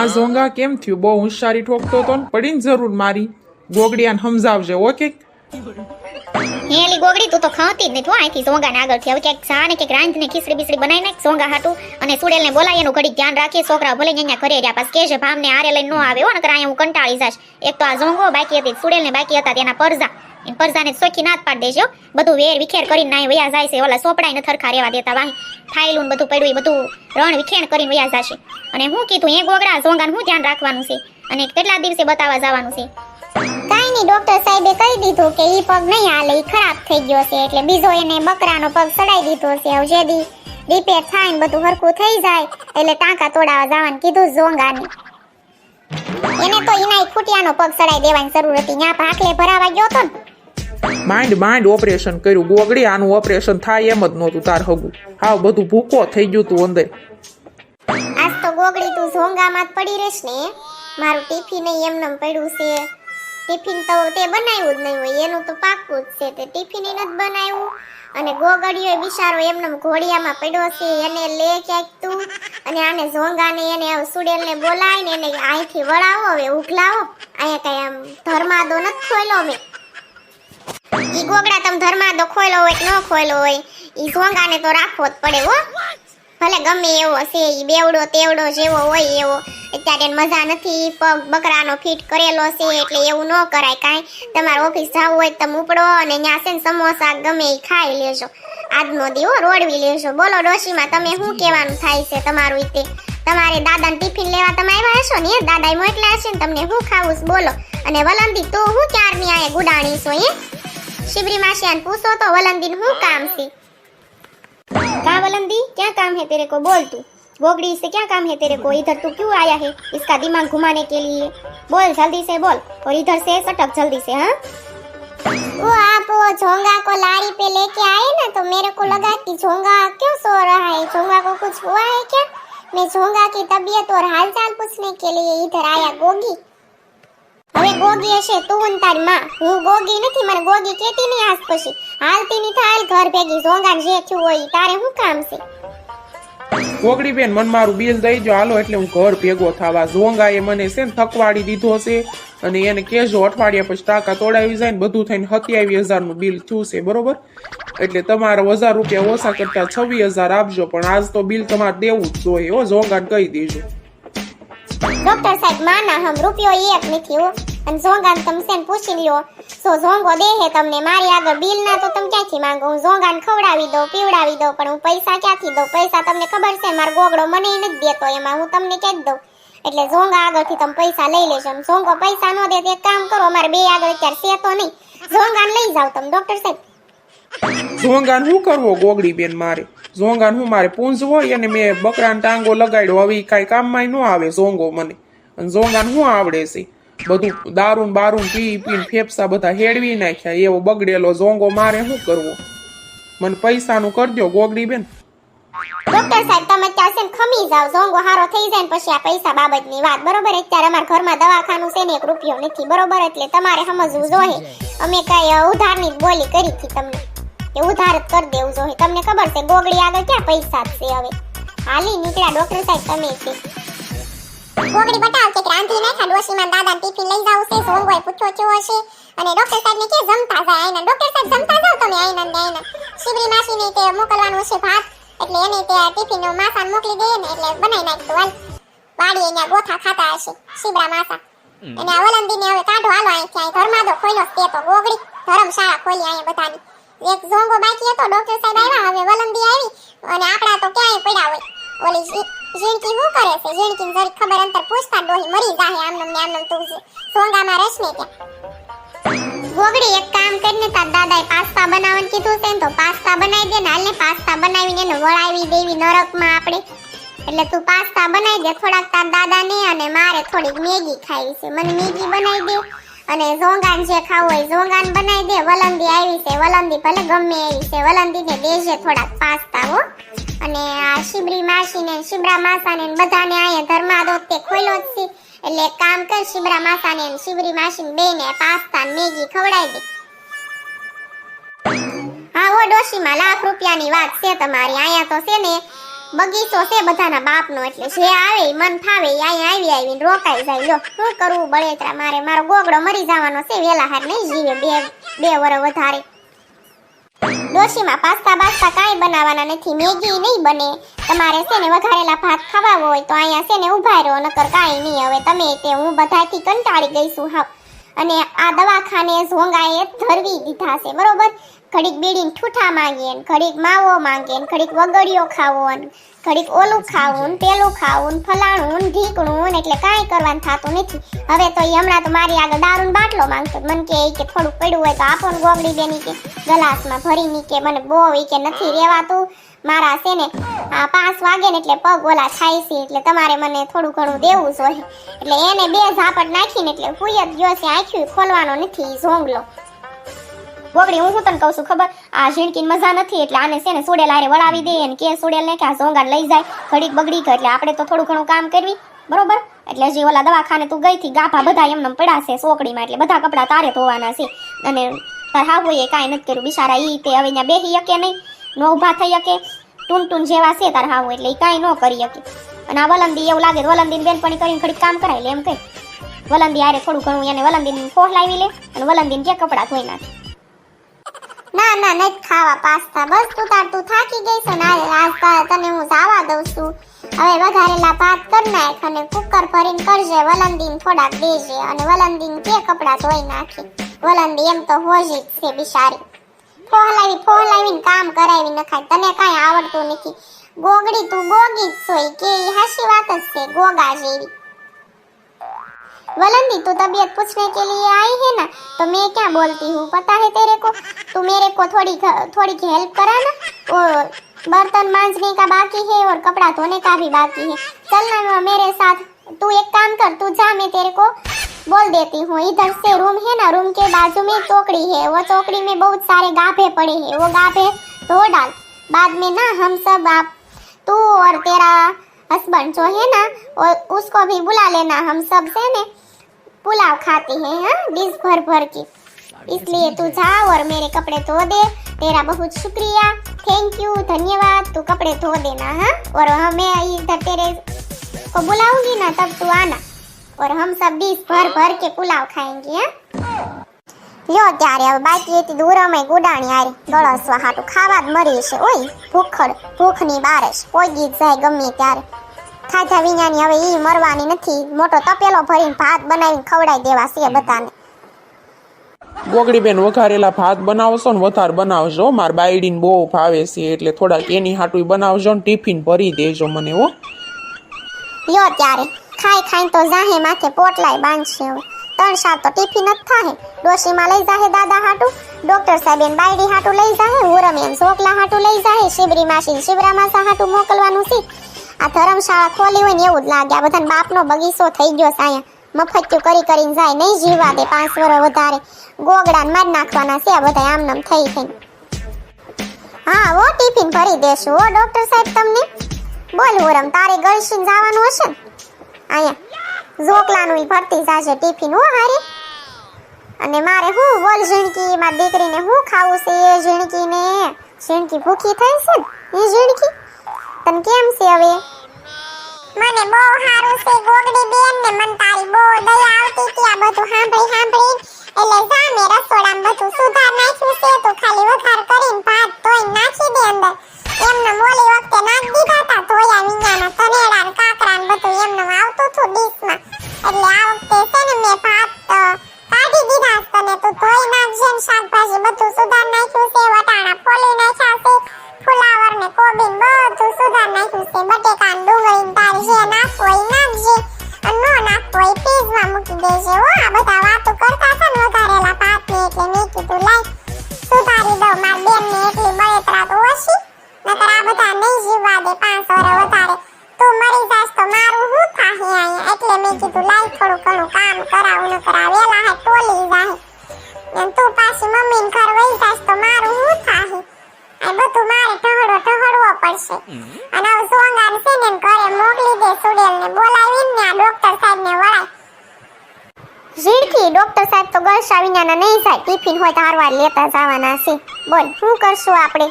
આ ઝોંગા કેમ થયું? બહુ હોશિયારી ઠોકતો તો ને? પડીને જરૂર મારી. ગોગડિયાને સમજાવજે ઓકે હેલી ગોગડી, તું તો ખાતી જ નહીં તું અહીંથી આગળથી હવે ક્યાંક સા ને ક્યાંક ને ખીચડી બીસડી બનાવી નાખ સોંગા હાટું અને સુડેલ ને બોલાય એનું ઘડી ધ્યાન રાખીએ. છોકરા ભલે અહીંયા ઘરે રહ્યા પાસ કે છે ભામને આરે લઈને નો આવે હો, નકર અહીંયા હું કંટાળી જાશ. એક તો આ ઝોંગો બાકી હતી સુડેલ ને બાકી હતા, તેના પરજા. એ પરજાને સોખી નાત પાડ દેજો. બધું વેર વિખેર કરીને નાય વયા જાય છે. ઓલા સોપડાય ન થરખા રહેવા દેતા. વાહી થાયલું બધું પડ્યું બધું રણ વિખેણ કરીને વયા જશે. અને હું કીધું એ ગોગડા, ઝોંગાને હું ધ્યાન રાખવાનું છે? અને કેટલા દિવસે બતાવવા જવાનું છે? કાંઈ નહીં ડોક્ટર સાહેબે કહી દીધું કે ઈ પગ નહીં હાલે, ઈ ખરાબ થઈ ગયો છે. એટલે બીજો એને બકરાનો પગ સડાઈ દીધો છે. હવે જેદી રિપેર થાય ને બધું હરખું થઈ જાય, એટલે ટાંકા તોડાવવા જવાનું કીધું ઝોંગાને. એને તો ઈનાય ખૂટિયાનો પગ સડાઈ દેવાની જરૂર હતી. ન્યા ભાખલે ભરાવા ગયો તો ને. માંડ માંડ ઓપરેશન કર્યું. ગોગડી આનું ઓપરેશન થાય એમ જ નહોતું તાર હગું. હાવ બધું ભૂકો થઈ ગયું તું અંદર. આજ તો ગોગડી તું ઝોંગામાં પડી રહેશ ને. મારું ટિફિન એમને પડ્યું છે. ટિફિન તો તે બનાવ્યું જ નહીં હોય. એનું તો પાકું જ છે તે ટિફિન નથી બનાવ્યું. અને ગોગડીયો બિચારો એમને ઘોડિયામાં પડ્યો છે. એને લે ક્યાંક તું અને આને ઝોંગાને એને સુડેલને બોલાય ને એને અહીંથી વળાવો હવે, ઉઘલાવો. અહીંયા કઈ આમ ધર્માદો નથી ખોલ્યો હવે. ઈ ગોગડા તમ ધર્મા તો ખોયલો હોય કે ન ખોયલો હોય, ઈ ઝોંગાને તો રાખવો જ પડે હો. ભલે ગમે એવો છે, ઈ બેવડો તેવડો જેવો હોય એવો, અત્યારે મજા નથી પગ બકરાનો ફિટ કરેલો છે, એટલે એવું ન કરાય કાંઈ. તમારે ઓફિસ જવું હોય તમે ઉપડો અને ત્યાં છે સમોસા ગમે એ ખાઈ લેજો. આજનો દીવો રોડવી લેજો. બોલો ડોશીમાં તમે શું કહેવાનું થાય છે તમારું રીતે તમારે દાદાને ટિફિન લેવા તમે આવ્યા હશો ને? દાદાએ મોકલ્યા હશે ને, તમને શું ખાવું બોલો. અને વલંદી તું હું ક્યારની આ ગુડાણી છો હે? शिवरी माशियान पूछो तो वलंदी हूँ हाँ। काम सी? कहा वलंदी? क्या काम है तेरे को? बोल तू। बोगड़ी से क्या काम है तेरे को? इधर तू क्यों आया है इसका दिमाग घुमाने के लिए? बोल जल्दी से बोल। और इधर से सटक जल्दी से हाँ? वो आप वो झोंगा को लारी पे लेके आए ना तो मेरे को लगा हम्म। कि झोंगा क्यों सो रहा है? झोंगा को कुछ हुआ है क्या? मैं झोंगा की तबीयत और हालचाल पूछने के लिए इधर आया गोगी। હવે ગોગી હશે તું ને તારી માં. હું ગોગી નથી, મને ગોગી કેતી નહીં આજ પછી. હાલતી ની થાલ ઘર ભેગી ઝોંગાન જે થયું હોય તારે હું કામ છે? ગોગડી બેન, મન મારું બિલ દઈ જો હાલો, એટલે હું ઘર ભેગો થવા. ઝોંગાએ મને છે ને થકવાડી દીધો છે અને એને કેજો અઠવાડિયા પછી ટાકા તોડાવી જાય ને બધું થઈને સત્યાવીસ હજારનું બિલ થયું છે, બરોબર? એટલે તમારા હજાર રૂપિયા ઓછા કરતા છવ્વીસ હજાર આપજો, પણ આજ તો બિલ તમારે દેવું જ જોઈએ. હો ઝોંગાને કહી દેજો. ડોક્ટર સાહેબ, માના હમ રૂપિયો એક નથી હો. અને ઝોંગાન તમે સેન પૂછી લ્યો. સો ઝોંગો દે હે તમને, મારી આગળ બિલ ના તો તમે ક્યાંથી માંગો? હું ઝોંગાન ખવડાવી દઉં, પીવડાવી દઉં, પણ હું પૈસા ક્યાંથી દઉં? પૈસા તમને ખબર છે, મારો ગોગડો મને નથી દેતો, એમાં હું તમને ક્યાં દઉં? એટલે ઝોંગા આગળથી તમે પૈસા લઈ લેજો. ઝોંગો પૈસા ન દે તો એક કામ કરો, અમારે બે આગળ અત્યારે છે તો નહીં. ઝોંગાન લઈ જાઓ તમે, ડોક્ટર સાહેબ. ઝોંગાન શું કરવો ગોગડી બેન મારે? ઝોંગાન હું મારે પૂંજ અને મેં બકરાને ટાંગો લગાડ્યો, હવે કાંઈ કામમાં ન આવે ઝોંગો મને. અને ઝોંગાન શું આવડે છે? બધું દારૂન બારૂન પી પીને ફેફસા બધા હેડવી નાખ્યા. એવો બગડેલો ઝોંગો મારે શું કરવો? મને પૈસાનું કરજો ગોગડી બેન ડોક્ટર સાહેબ, તમે ત્યાં છે ખમી જાવ ઝોંગો હારો થઈ જાય પછી આ પૈસા બાબતની વાત. બરોબર? અત્યારે અમારા ઘરમાં દવાખાનું છે ને, એક રૂપિયો નથી. બરોબર? એટલે તમારે સમજવું જોઈએ. અમે કઈ ઉધારની બોલી કરી હતી તમને. કે ઉધાર જ કરી દેવું જોઈએ. તમને ખબર છે ગોગડી આગળ ક્યાં પૈસા છે હવે? હાલી નીકળ્યા ડોક્ટર સાહેબ તમે છે. ગોગડી બતાવ કે રાંધી નાખા ડોશીમાં દાદા ટિફિન લઈ જાવ છે સોંગોય પૂછો ચો હશે અને ડોક્ટર સાહેબ ને કે જમતા જાય આઈના ડોક્ટર સાહેબ જમતા જાવ તમે આઈના ને આઈના શિબરી માસીને તે મોકલવાનું છે ભાત. એટલે એને તે ટિફિન માસાને મોકલી દે ને એટલે બનાવી નાખતું હાલ. વાડી એના ગોથા ખાતા હશે શિબરા માસા. અને આ વલંદીને હવે કાઢો. હાલો અહીંથી અહીં ઘરમાં તો ખોલ્યો તે તો ગોગડી ધર્મશાળા ખોલી અહીંયા બધાની. એક ઝોંગો બાકી હતો ડોક્ટર સાહેબ આવ્યા, હવે વલંબી આવી અને આપડા તો ક્યાંય પડ્યા હોય. ઓલી ઝીણકી શું કરે છે? ઝીણકીને જરી ખબર અંતર પૂછતા ડોહી મરી જાહે, આમનમ ને આમનમ તું સોંગામાં રસને ત્યાં. ગોગડી એક કામ કરીને તાર દાદાએ પાસ્તા બનાવવાનું કીધું છે ને, તો પાસ્તા બનાવી દે ને, હાલ ને પાસ્તા બનાવીને એને વળાવી દેવી નરકમાં આપણે. એટલે તું પાસ્તા બનાવી દે, થોડાક તાર દાદાને અને મારે થોડીક મેગી ખાવી છે. મને મેગી બનાવી દે. અને ઝોંગાન જે ખાવું હોય ઝોંગાન બનાવી દે. વલંદી આવી છે. વલંદી ભલે ગમે એવી છે. વલંદીને દેજે થોડાક પાસ્તા, હો. અને આ શિબરી માસીને, શિબરા માસાને બધાને અહીંયા ધર્માદો તે ખોલ્યો જ છે. એટલે કામ કર, શિબરા માસાને શિબરી માસીને બેને પાસ્તા મેગી ખવડાવી દે. હા ઓ ડોશીમાં લાખ રૂપિયાની વાત છે તમારી. અહીંયા તો છે ને બગીચો છે બધાના બાપનો, એટલે જે આવે મન ફાવે અહીંયા આવી આવીને રોકાઈ જાય. લો શું કરવું બળેતરા મારે? મારો ગોગડો મરી જવાનો છે, વેલા હાર નહીં જીવે બે બે વર વધારે. ડોશીમાં પાસ્તા બાસ્તા કાંઈ બનાવવાના નથી, મેગી નહીં બને. તમારે છે ને વઘારેલા ભાત ખાવા હોય તો અહીંયા છે ને ઊભા રહો, નકર કાંઈ નહીં. હવે તમે તે હું બધાથી કંટાળી ગઈ હાવ. અને આ દવાખાને ઝોંગાએ ધરવી દીધા છે, બરોબર? ઘડીક બીડીને ઠૂઠા માંગીએ ઘડીક માવો માંગીએ ને ઘડીક વગડિયો ખાવો ઘડીક ઓલું ખાવું ને પેલું ખાવું ફલાણું ઢીકણું એટલે કાંઈ કરવાનું થતું નથી. હવે તો હમણાં તો મારી આગળ દારૂ બાટલો માંગતો મને કે કે થોડુંક પડ્યું હોય તો આપો ને ગોગડી બેન કે ગલાસમાં ભરીને કે મને બહુ ઈ કે નથી રહેવાતું મારા છે ને, આ પાંચ વાગે ને એટલે પગ ઓલા થાય છે એટલે તમારે મને થોડું ઘણું દેવું જોઈએ. એટલે એને બે ઝાપટ નાખીને એટલે હુઈ જ ગયો છે, આંખ્યું ખોલવાનો નથી ઝોંગલો. ગોગડી હું હું તને કહું છું ખબર? આ ઝીણકીને મજા નથી, એટલે આને છે ને સુડેલ આરે વળાવી દે અને કે સુડેલ ને કે આ ઝોંગાને લઈ જાય, ઘડીક બગડી ગઈ એટલે આપણે તો થોડું ઘણું કામ કરવી, બરોબર? એટલે હજી ઓલા દવાખાને તું ગઈ થી ગાભા બધા એમને પડ્યા છે સોકડીમાં, એટલે બધા કપડાં તારે ધોવાના છે. અને તાર એ કાંઈ નથી કર્યું, બિચારા ઈ તે હવે ત્યાં બેહી શકે નહીં, ન ઊભા થઈ શકે. ટૂન જેવા છે તાર હોય એટલે એ કાંઈ ન કરી શકે. અને આ વલંદી એવું લાગે વલંદીને બેનપણી કરીને ઘડીક કામ કરાય લે એમ કહે વલંદી આરે થોડું ઘણું એને વલંદીને ફોહ લાવી લે અને વલંદીને કે કપડાં ધોઈ નાખે. ના ના, નથી ખાવા પાસ્તા. બસ તું તાર, તું થાકી ગઈ છે ના આજ તને હું જાવા દઉં છું. હવે વઘારેલા ભાત કર નાખ અને કુકર ભરીને કરજે, વલંદીન થોડાક દેજે અને વલંદીન કે કપડાં ધોઈ નાખી. વલંદી એમ તો હોજી છે બિચારી. ફોહલાવી, ફોહલાવીને કામ કરાવી નખાય તને કાંઈ આવડતું નથી. ગોગડી તું ગોગી જ સોય કે હાસી વાત જ છે, ગોગા જેવી. वलंदी तू तबीयत पूछने के लिए आई है ना तो मैं क्या बोलती हूँ? पता है तेरे को? तू मेरे को थोड़ी थोड़ी हेल्प करा ना। वो बर्तन मांजने का बाकी है और कपड़ा धोने का भी बाकी है। चल ना मेरे साथ, तू एक काम कर, तू जा, मैं तेरे को बोल देती हूँ। इधर से रूम है ना, रूम के बाजू में चौकड़ी है। वो चौकड़ी में बहुत सारे गाभे पड़े हैं। वो गाभे धो डाल। बाद में ना हम सब आप, तू और तेरा हस्बैंड जो है ना वो उसको भी बुला लेना हम सब से ने पुलाव खाते हैं हाँ डिश भर भर की इसलिए तू जा और मेरे कपड़े धो दे तेरा बहुत शुक्रिया थैंक यू धन्यवाद तू कपड़े धो देना हाँ और हमें इधर तेरे को बुलाऊंगी ना तब तू आना और हम सब डिश भर भर के पुलाव खाएंगे हाँ લ્યો ત્યારે હવે બાકી હતી દૂરમય ગુડાણી હારે દળસવા હાટું ખાવા જ મરી છે ઓય ભૂખડ ભૂખની બારસ કોઈ ગીત જાય ગમે ત્યારે ખાધા વિનાની. હવે ઈ મરવાની નથી. મોટો તપેલો ભરીને ભાત બનાવીને ખવડાવી દેવા છે બધાને. ગોગડી બેન વઘારેલા ભાત બનાવશો ને વધારે બનાવજો. માર બાયડીને બહુ ભાવે છે એટલે થોડાક એની હાટું બનાવજો ને ટિફિન ભરી દેજો મને હો. યો ત્યારે. ખાઈ ખાઈ તો જાહે માથે પોટલાય બાંધશે હવે. ત્રણ સાત તો ટિફિન જ થાહે. ડોશીમાં લઈ જાહે દાદા હાટું. ડોક્ટર સાહેબ બાયડી હાટું લઈ જાહે. ઉરમ એમ સોકલા હાટું લઈ જાહે. શિબરી માસી શિબરા માસા હાટું મોકલવાનું છે. આ ધર્મશાળા ખોલી હોય ને એવું જ લાગે. આ બધાને બાપનો બગીચો થઈ ગયો છે અહીંયા. મફત્યું કરી કરીને જાય, નહીં જીવા દે, પાંચ વર્ષ વધારે. ગોગડા મારી નાખવાના છે, આ બધા આમનામ થઈ થઈને હા ઓ ટિફિન ભરી દેશું ઓ ડોક્ટર સાહેબ તમને. બોલ હોરમ, તારે ગળશીન જવાનું હશે ને? અહીંયા, ઝોકલાનું ભરતી જાશે ટિફિન, હો, હારી. અને મારે હું, બોલ ઝીણકી, મારી દીકરીને હું ખાવું છે, એ ઝીણકીને. ઝીણકી ભૂખી થઈ છે ને? એ ઝીણકી? તને કેમ છે હવે? મને બહુ સારું છે ગોગડી બેન ને મન તારી બહુ દયા આવતી હતી આ બધું સાંભળી સાંભળી. એટલે જા મે રસોડામાં બધું સુધાર નાખ્યું છે, તો ખાલી વઘાર કરીને ભાત ધોઈ નાખી દે અંદર. એમને મોલી વખતે નાખ દીધા હતા ધોયા વિંગાના તનેડા ને કાકરા ને બધું એમને સુધારી દઉં માર બેન ને એટલી બળતરા તો ઓછી. નકર આ બધા નહીં જીવવા દે પાંચ વરસ વધારે. તું મરી જાસ તો મારું હું થાહે અહીંયા? એટલે મેં કીધું લાય થોડું ઘણું કામ કરાવું નકર આ વેલા હે ટોલી જાહે અને તું પાછી મમ્મીને ઘર વહી જાસ તો મારું હું થાહે? આ બધું મારે ઢહડો ઢહડવો પડશે. અને હવે સોંગાન છે ને ઘરે મોકલી દે સુડેલ ને બોલાવીને આ ડોક્ટર સાહેબ ને વળાય. ઝીણકી ડોક્ટર સાહેબ તો ગળસા વિનાના નહીં થાય, ટિફિન હોય તો હારવાર લેતા જવાના છે. બોલ, શું કરશું આપણે?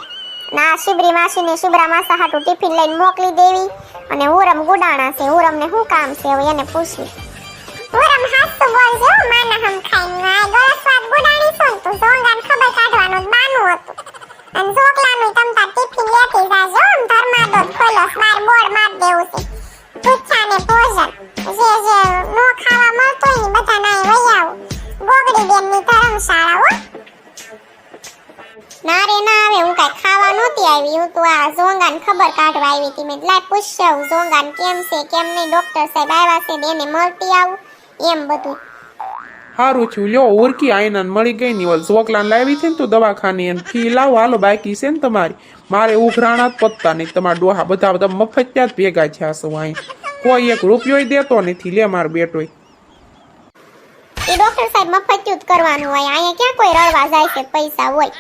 ના, શિબરી માસી ને શિબરા માસા હાટું ટિફિન લઈને મોકલી દેવી અને ઉરમ ગુડાણા છે. ઉરમ ને શું કામ છે એને પૂછવી ઉરમ હાથ તો બોલજો માના હમ ખાઈને. આવી હું તો આ ઝોંગાન ખબર કાઢવા આવી હતી. મેં લાય પૂછ્યું ઝોંગાને કેમ છે? કેમ નહીં? ડોક્ટર સાહેબ આવ્યા છે ને એને મળતી આવું? એમ બધું. સારું છું લ્યો ઓરકી આયના મળી ગઈ ની ઓલ ઝોકલાન લાવી છે ને તો દવાખાની એમ ફી લાવો. હાલો બાકી છે ને તમારી. મારે ઉઘરાણા જ પતતા નહીં. તમારા ડોહા બધા બધા મફત ત્યાં જ ભેગા છો અહીં. કોઈ એક રૂપિયો દેતો નથી. લે મારો બેટોય. એ ડોક્ટર સાહેબ મફત્યું જ કરવાનું હોય. અહીંયા ક્યાં કોઈ રડવા જાય છે? પૈસા હોય.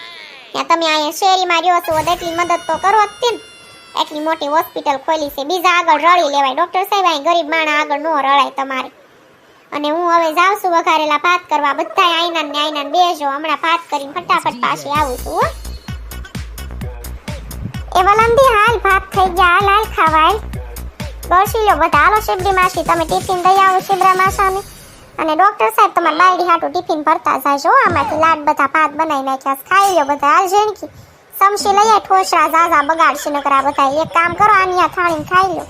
ત્યાં તમે અહીંયા શેરીમાં રહ્યો છો એટલી મદદ તો કરો જ તેમ. એટલી મોટી હોસ્પિટલ ખોલી છે, બીજા આગળ રડી લેવાય. ડૉક્ટર સાહેબ, અહીં ગરીબ માણા આગળ નો રડાય તમારે. અને હું હવે જાઉં છું વઘારેલા ભાત કરવા. બધા આઈના ને આઈના બેસો હમણાં ભાત કરીને ફટાફટ પાછી આવું છું, હો. એ વલંદી હાલ ભાત થઈ ગયા, હાલ હાલ ખાવાય લો બધા. હાલો શિબરી માસી, તમે ટિફિન દઈ આવો શિબરા માસાને. અને ડોક્ટર સાહેબ તમારે બાયડી હાટું ટિફિન ભરતા જાજો આમાંથી લાડ બધા ભાત બનાવી નાખ્યા ખાઈ લો બધા. હાલ જેણકી, સમશી લઈએ ઠોસરા ઝાઝા બગાડશી, નકરા બધા એક કામ કરો, આની આ થાળીને ખાઈ લો